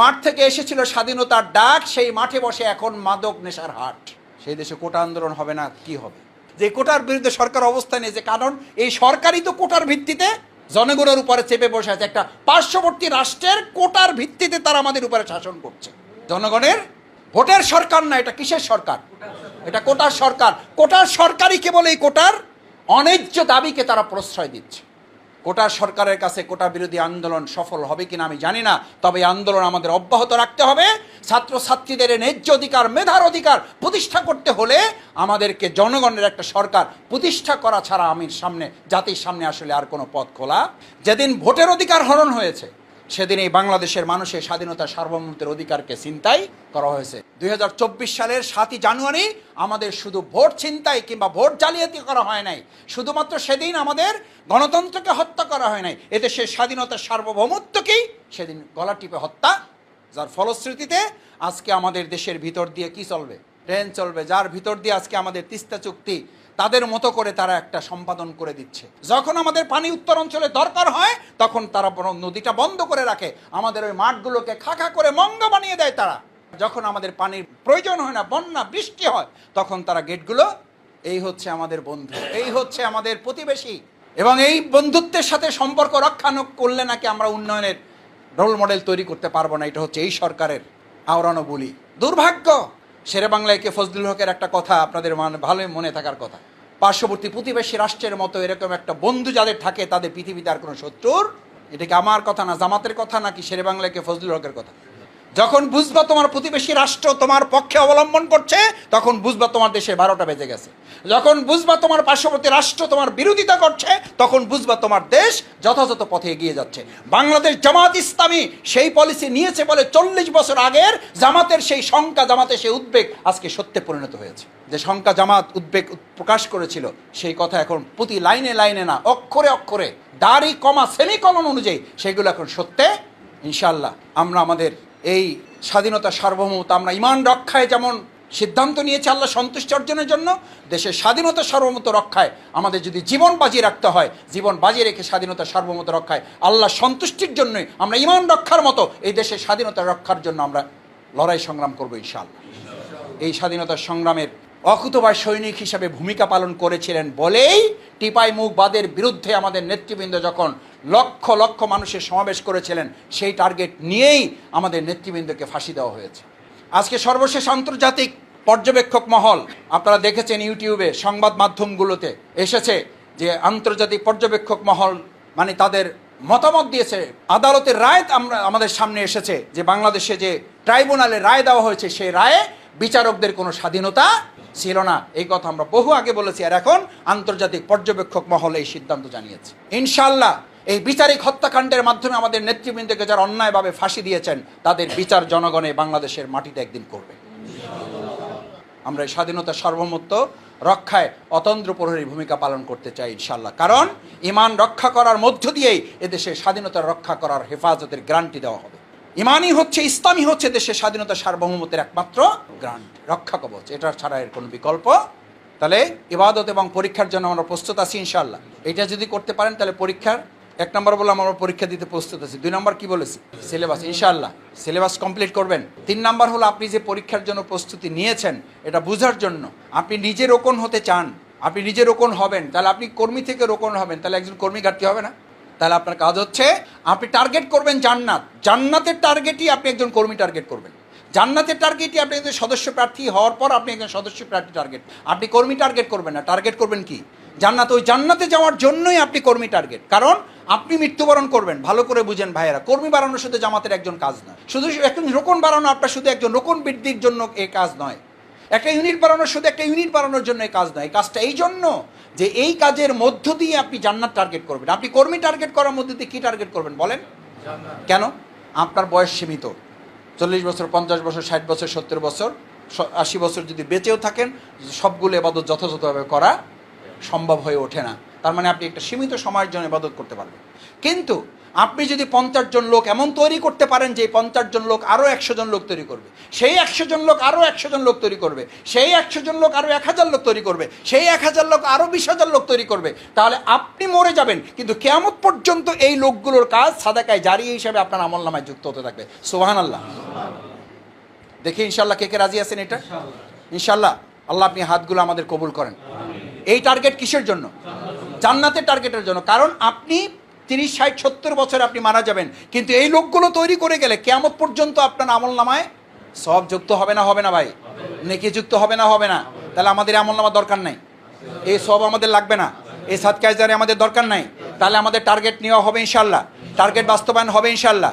মাঠ থেকে এসেছিল স্বাধীনতার ডাক, সেই মাঠে বসে এখন মাদক নেশার হাট। সেই দেশে কোটা আন্দোলন হবে না, কি হবে? যে কোটার বিরুদ্ধে সরকার অবস্থান নিয়েছে, কারণ এই সরকারই তো কোটার ভিত্তিতে জনগণের উপরে চেপে বসে আছে। একটা পার্শ্ববর্তী রাষ্ট্রের কোটার ভিত্তিতে তারা আমাদের উপরে শাসন করছে। জনগণের ভোটের সরকার না, এটা কিসের সরকার? এটা কোটার সরকার। কোটার সরকারই কেবল এই কোটার অন্যায্য দাবিকে তারা প্রশ্রয় দিচ্ছে। কোটার সরকারের কাছে কোটা বিরোধী আন্দোলন সফল হবে কিনা আমি জানি না, তবে আন্দোলন আমাদের অব্যাহত রাখতে হবে। ছাত্রছাত্রীদের ছাত্রীদের ন্যায্য অধিকার, মেধার অধিকার প্রতিষ্ঠা করতে হলে আমাদেরকে জনগণের একটা সরকার প্রতিষ্ঠা করা ছাড়া আমির সামনে, জাতির সামনে আসলে আর কোনো পথ খোলা। যেদিন ভোটের অধিকার হরণ হয়েছে সেদিন এই বাংলাদেশের মানুষের স্বাধীনতা সার্বভৌমত্বের অধিকারকে চিন্তাই করা হয়েছে। দুই হাজার চব্বিশ সালের সাতই জানুয়ারি আমাদের শুধু ভোট ছিনতাই কিংবা ভোট জালিয়াতি করা হয় নাই। শুধুমাত্র সেদিন আমাদের গণতন্ত্রকে হত্যা করা হয় নাই। এদেশের স্বাধীনতার সার্বভৌমত্বকেই সেদিন গলা টিপে হত্যা, যার ফলশ্রুতিতে আজকে আমাদের দেশের ভিতর দিয়ে কি চলবে? ট্রেন চলবে, যার ভিতর দিয়ে আজকে আমাদের তিস্তা চুক্তি তাদের মতো করে তারা একটা সম্পাদন করে দিচ্ছে। যখন আমাদের পানি উত্তর অঞ্চলে দরকার হয়, তখন তারা নদীটা বন্ধ করে রাখে। আমাদের ওই মাঠগুলোকে খাখা করে মঙ্গ বানিয়ে দেয় তারা। যখন আমাদের পানির প্রয়োজন হয় না, বন্যা, বৃষ্টি হয়, তখন তারা গেটগুলো, এই হচ্ছে আমাদের বন্ধু, এই হচ্ছে আমাদের প্রতিবেশী। এবং এই বন্ধুত্বের সাথে সম্পর্ক রক্ষা করলে নাকি আমরা উন্নয়নের রোল মডেল তৈরি করতে পারব না, এটা হচ্ছে এই সরকারের আওড়ানো বলি। দুর্ভাগ্য! শেরে বাংলায় কে ফজলুল হকের একটা কথা আপনাদের মানে ভালোই মনে থাকার কথা। পার্শ্ববর্তী প্রতিবেশী রাষ্ট্রের মতো এরকম একটা বন্ধু যাদের থাকে, তাদের পৃথিবীতে আর কোনো শত্রুর? এটা কি আমার কথা না জামাতের কথা, নাকি শেরে বাংলাকে ফজলুল হকের কথা? যখন বুঝবা তোমার প্রতিবেশী রাষ্ট্র তোমার পক্ষে অবলম্বন করছে, তখন বুঝবা তোমার দেশে বারোটা বেজে গেছে। যখন বুঝবা তোমার পার্শ্ববর্তী রাষ্ট্র তোমার বিরোধিতা করছে, তখন বুঝবা তোমার দেশ যথাযথ পথে এগিয়ে যাচ্ছে। বাংলাদেশ জামাত ইসলামী সেই পলিসি নিয়েছে বলে চল্লিশ বছর আগের জামাতের সেই শঙ্কা জামাতের সেই উদ্বেগ আজকে সত্যে পরিণত হয়েছে। যে শঙ্কা জামাত উদ্বেগ প্রকাশ করেছিল, সেই কথা এখন প্রতি লাইনে লাইনে না, অক্ষরে অক্ষরে, দাড়ি, কমা সেমিকলন অনুযায়ী, সেগুলো এখন সত্যে ইনশাল্লাহ আমরা আমাদের এই স্বাধীনতা সার্বভৌমত্ব আমরা ইমান রক্ষায় যেমন সিদ্ধান্ত নিয়েছে আল্লাহ সন্তুষ্টি অর্জনের জন্য, দেশের স্বাধীনতা সর্বমত রক্ষায় আমাদের যদি জীবন বাজিয়ে রাখতে হয়, জীবন বাজিয়ে রেখে স্বাধীনতা সর্বমত রক্ষায় আল্লাহ সন্তুষ্টির জন্যই আমরা ইমান রক্ষার মতো এই দেশের স্বাধীনতা রক্ষার জন্য আমরা লড়াই সংগ্রাম করব ইনশাআল্লাহ। এই স্বাধীনতা সংগ্রামের অকুতবায় সৈনিক হিসাবে ভূমিকা পালন করেছিলেন বলেই টিপাই মুখবাদের বিরুদ্ধে আমাদের নেতৃবৃন্দ যখন লক্ষ লক্ষ মানুষের সমাবেশ করেছিলেন, সেই টার্গেট নিয়েই আমাদের নেতৃবৃন্দকে ফাঁসি দেওয়া হয়েছে। আজকে সর্বশেষ আন্তর্জাতিক পর্যবেক্ষক মহল, আপনারা দেখেছেন ইউটিউবে, সংবাদ মাধ্যমগুলোতে এসেছে যে আন্তর্জাতিক পর্যবেক্ষক মহল মানে তাদের মতামত দিয়েছে, আদালতের রায় আমরা, আমাদের সামনে এসেছে যে বাংলাদেশে যে ট্রাইব্যুনালে রায় দেওয়া হয়েছে, সেই রায়ে বিচারকদের কোনো স্বাধীনতা ছিল না। এই কথা আমরা বহু আগে বলেছি আর এখন আন্তর্জাতিক পর্যবেক্ষক মহলে এই সিদ্ধান্ত জানিয়েছে। ইনশাল্লাহ এই বিচারিক হত্যাকাণ্ডের মাধ্যমে আমাদের নেতৃবৃন্দকে যারা অন্যায়ভাবে ফাঁসি দিয়েছেন, তাদের বিচার জনগণে বাংলাদেশের মাটিতে একদিন করবে। আমরা এই স্বাধীনতা সার্বভৌমত্ব রক্ষায় অতন্ত্র প্রহরী ভূমিকা পালন করতে চাই ইনশাল্লাহ কারণ, ইমান রক্ষা করার মধ্য দিয়েই এদেশের স্বাধীনতা রক্ষা করার হেফাজতের গ্রান্টি দেওয়া হবে। ইমানই হচ্ছে, ইসলামই হচ্ছে দেশের স্বাধীনতা সার্বভৌমত্বের একমাত্র গ্রান্ট, রক্ষা কবচ। এটা ছাড়া এর কোনো বিকল্প? তাহলে ইবাদত এবং পরীক্ষার জন্য আমরা প্রস্তুত আছি ইনশাল্লাহ এটা যদি করতে পারেন, তাহলে পরীক্ষার, এক নম্বর বলে আমরা পরীক্ষা দিতে প্রস্তুত আছি, দুই নম্বর কি বলেছি? সিলেবাস ইনশাল্লাহ সিলেবাস কমপ্লিট করবেন। তিন নম্বর হলো আপনি যে পরীক্ষার জন্য প্রস্তুতি নিয়েছেন, এটা বোঝার জন্য। আপনি নিজে রোকন হতে চান, আপনি নিজে রোকন হবেন, তাহলে আপনি কর্মী থেকে রোকন হবেন, তাহলে একজন কর্মী ঘাটতি হবে না? তাহলে আপনার কাজ হচ্ছে, আপনি টার্গেট করবেন জান্নাত। জান্নাতের টার্গেটই আপনি একজন কর্মী টার্গেট করবেন। জান্নাতের টার্গেটই আপনি একজন সদস্য প্রার্থী হওয়ার পর আপনি একজন সদস্য প্রার্থী টার্গেট আপনি কর্মী টার্গেট করবেন না। টার্গেট করবেন কি? জান্নাত। ওই জান্নাতে যাওয়ার জন্যই আপনি কর্মী টার্গেট কারণ আপনি মৃত্যুবরণ করবেন। ভালো করে বুঝেন ভাইয়েরা, কর্মী বাড়ানোর শুধু জামাতের একজন কাজ নয়। শুধু একজন রোকন বাড়ানো আপনার শুধু একজন রোকন বৃদ্ধির জন্য এই কাজ নয়। একটা ইউনিট বাড়ানোর শুধু একটা ইউনিট বাড়ানোর জন্য এই কাজ নয়। এই কাজটা এই জন্য যে এই কাজের মধ্য দিয়ে আপনি জান্নাত টার্গেট করবেন। আপনি কর্মী টার্গেট করার মধ্যে দিয়ে কী টার্গেট করবেন বলেন? কেন? আপনার বয়স সীমিত। চল্লিশ বছর পঞ্চাশ বছর ষাট বছর সত্তর বছর আশি বছর যদি বেঁচেও থাকেন সবগুলো এবাদত যথাযথভাবে করা সম্ভব হয়ে ওঠে না। তার মানে আপনি একটা সীমিত সময়ের জন্য এবাদত করতে পারবেন। কিন্তু আপনি যদি পঞ্চাশ জন লোক এমন তৈরি করতে পারেন যে পঞ্চাশ জন লোক আরও একশো জন লোক তৈরি করবে সেই একশো জন লোক আরও একশো জন লোক তৈরি করবে সেই একশো জন লোক আরও এক হাজার লোক তৈরি করবে সেই এক হাজার লোক আরও বিশ হাজার লোক তৈরি করবে তাহলে আপনি মরে যাবেন কিন্তু কেমন পর্যন্ত এই লোকগুলোর কাজ সাদাকায় জারি হিসাবে আপনার আমল নামায় যুক্ত হতে থাকবে। সোহান আল্লাহ দেখি ইনশাল্লাহ কে কে রাজি আছেন এটা? ইনশাল্লাহ আল্লাহ আপনি হাতগুলো আমাদের কবুল করেন। এই টার্গেট কিসের জন্য? জান্নাতের টার্গেটের জন্য। কারণ আপনি তিরিশ, ষাট, সত্তর বছর আপনি মারা যাবেন। কিন্তু এই লোকগুলো তৈরি করে গেলে কেমন পর্যন্ত আপনার আমল নামায় সব যুক্ত হবে না হবে না ভাই। নেকি যুক্ত হবে না হবে না। তাহলে আমাদের আমল নামার দরকার নাই। এই সব আমাদের লাগবে না। এই সাত কাজদারে আমাদের দরকার নাই। তাহলে আমাদের টার্গেট নেওয়া হবে ইনশাল্লাহ টার্গেট বাস্তবায়ন হবে ইনশাল্লাহ